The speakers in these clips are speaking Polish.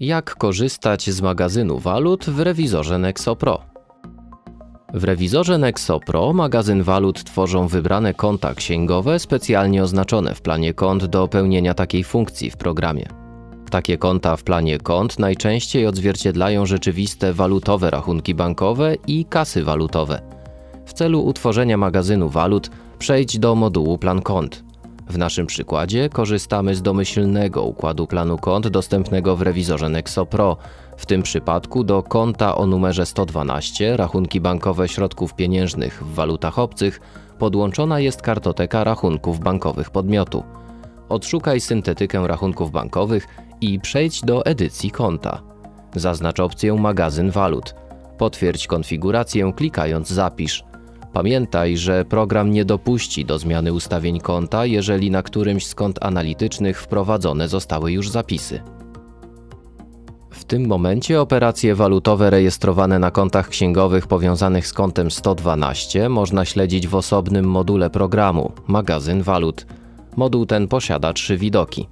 Jak korzystać z magazynu walut w rewizorze Nexo Pro? W rewizorze Nexo Pro magazyn walut tworzą wybrane konta księgowe specjalnie oznaczone w planie kont do pełnienia takiej funkcji w programie. Takie konta w planie kont najczęściej odzwierciedlają rzeczywiste walutowe rachunki bankowe i kasy walutowe. W celu utworzenia magazynu walut przejdź do modułu Plan kont. W naszym przykładzie korzystamy z domyślnego układu planu kont dostępnego w rewizorze Nexo Pro. W tym przypadku do konta o numerze 112 rachunki bankowe środków pieniężnych w walutach obcych podłączona jest kartoteka rachunków bankowych podmiotu. Odszukaj syntetykę rachunków bankowych i przejdź do edycji konta. Zaznacz opcję Magazyn walut. Potwierdź konfigurację klikając Zapisz. Pamiętaj, że program nie dopuści do zmiany ustawień konta, jeżeli na którymś z kont analitycznych wprowadzone zostały już zapisy. W tym momencie operacje walutowe rejestrowane na kontach księgowych powiązanych z kontem 112 można śledzić w osobnym module programu Magazyn Walut. Moduł ten posiada trzy widoki.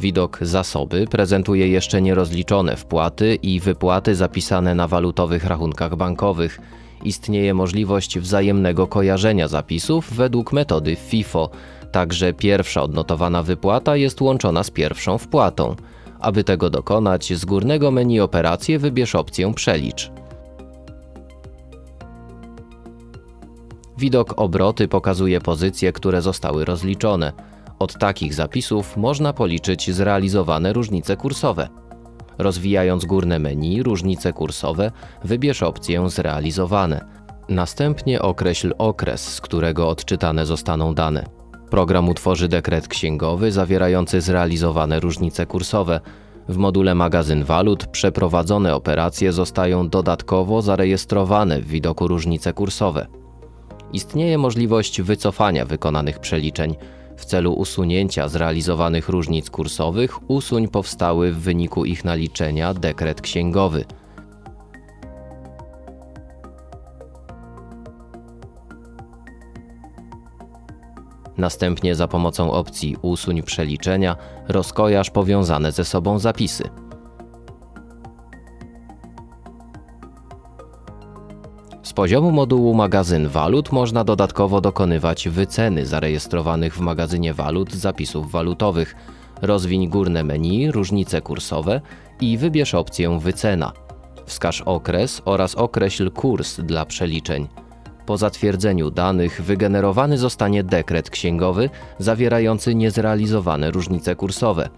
Widok zasoby prezentuje jeszcze nierozliczone wpłaty i wypłaty zapisane na walutowych rachunkach bankowych. Istnieje możliwość wzajemnego kojarzenia zapisów według metody FIFO, także pierwsza odnotowana wypłata jest łączona z pierwszą wpłatą. Aby tego dokonać, z górnego menu operacje wybierz opcję Przelicz. Widok obroty pokazuje pozycje, które zostały rozliczone. Od takich zapisów można policzyć zrealizowane różnice kursowe. Rozwijając górne menu różnice kursowe, wybierz opcję Zrealizowane. Następnie określ okres, z którego odczytane zostaną dane. Program utworzy dekret księgowy zawierający zrealizowane różnice kursowe. W module Magazyn Walut przeprowadzone operacje zostają dodatkowo zarejestrowane w widoku różnice kursowe. Istnieje możliwość wycofania wykonanych przeliczeń. W celu usunięcia zrealizowanych różnic kursowych usuń powstały w wyniku ich naliczenia dekret księgowy. Następnie za pomocą opcji Usuń przeliczenia rozkojarz powiązane ze sobą zapisy. Poziomu modułu Magazyn Walut można dodatkowo dokonywać wyceny zarejestrowanych w magazynie walut zapisów walutowych. Rozwiń górne menu, różnice kursowe i wybierz opcję Wycena. Wskaż okres oraz określ kurs dla przeliczeń. Po zatwierdzeniu danych wygenerowany zostanie dekret księgowy zawierający niezrealizowane różnice kursowe.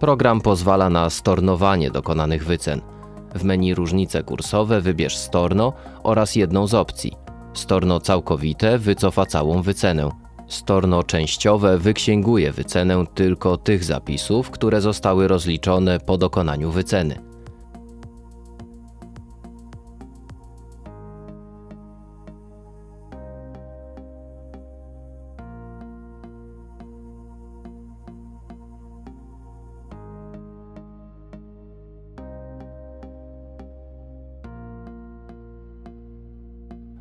Program pozwala na stornowanie dokonanych wycen. W menu Różnice kursowe wybierz Storno oraz jedną z opcji. Storno całkowite wycofa całą wycenę. Storno częściowe wyksięguje wycenę tylko tych zapisów, które zostały rozliczone po dokonaniu wyceny.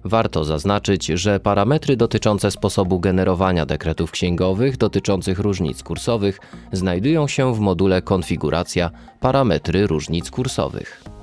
Warto zaznaczyć, że parametry dotyczące sposobu generowania dekretów księgowych dotyczących różnic kursowych znajdują się w module Konfiguracja Parametry różnic kursowych.